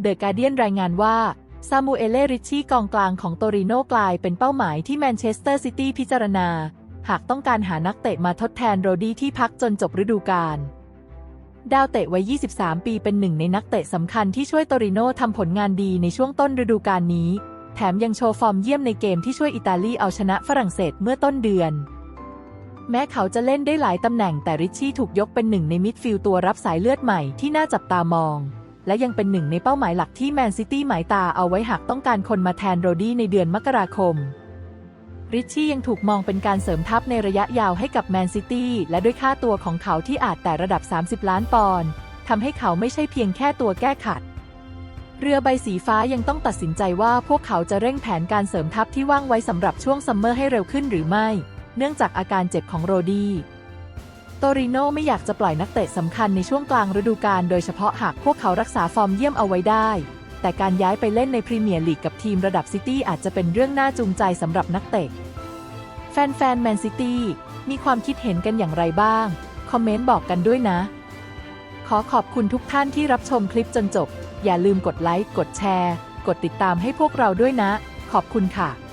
เดอะการเดียนรายงานว่าซามูเอเลริชชี่กองกลางของโตริโนกลายเป็นเป้าหมายที่แมนเชสเตอร์ซิตี้พิจารณา หากต้องการหานักเตะมาทดแทนโรดี้ที่พักจนจบฤดูกาลดาวเตะวัย 23 ปีเป็นหนึ่งในนักเตะสำคัญที่ช่วยโตริโนทำผลงานดีในช่วงต้นฤดูกาลนี้ แถมยังโชว์ฟอร์มเยี่ยมในเกมที่ช่วยอิตาลีเอาชนะฝรั่งเศสเมื่อต้นเดือน แม้เขาจะเล่นได้หลายตำแหน่งแต่ริชชี่ถูกยกเป็นหนึ่งในมิดฟิลด์ตัวรับสายเลือดใหม่ที่น่าจับตามอง และยังเป็นหนึ่งในเป้าหมายหลักที่แมนซิตี้หมายตาเอาไว้หากต้องการคนมาแทนโรดี้ในเดือนมกราคม ริชชี่ยังถูกมองเป็นการเสริมทัพในระยะยาวให้กับแมนซิตี้และด้วยค่าตัวของเขาที่อาจแต่ระดับ 30 ล้านปอนด์ทำให้เขาไม่ใช่เพียงแค่ตัวแก้ขัด เรือใบสีฟ้ายังต้องตัดสินใจว่าพวกเขาจะเร่งแผนการเสริมทัพที่ว่างไว้สำหรับช่วงซัมเมอร์ให้เร็วขึ้นหรือไม่ เนื่องจากอาการเจ็บของโรดี้ โตริโนไม่อยากจะปล่อยนักเตะสำคัญในช่วงกลางฤดูกาลโดยเฉพาะหากพวกเขารักษาฟอร์มเยี่ยมเอาไว้ได้ แต่การย้ายไปเล่นในพรีเมียร์ลีกกับทีมระดับซิตี้อาจจะเป็นเรื่องน่าจูงใจสำหรับนักเตะ แฟนๆแมนซิตี้มีความคิดเห็นกันอย่างไรบ้าง คอมเมนต์บอกกันด้วยนะ ขอขอบคุณทุกท่านที่รับชมคลิปจนจบ อย่าลืมกดไลค์ กดแชร์ กดติดตามให้พวกเราด้วยนะ ขอบคุณค่ะ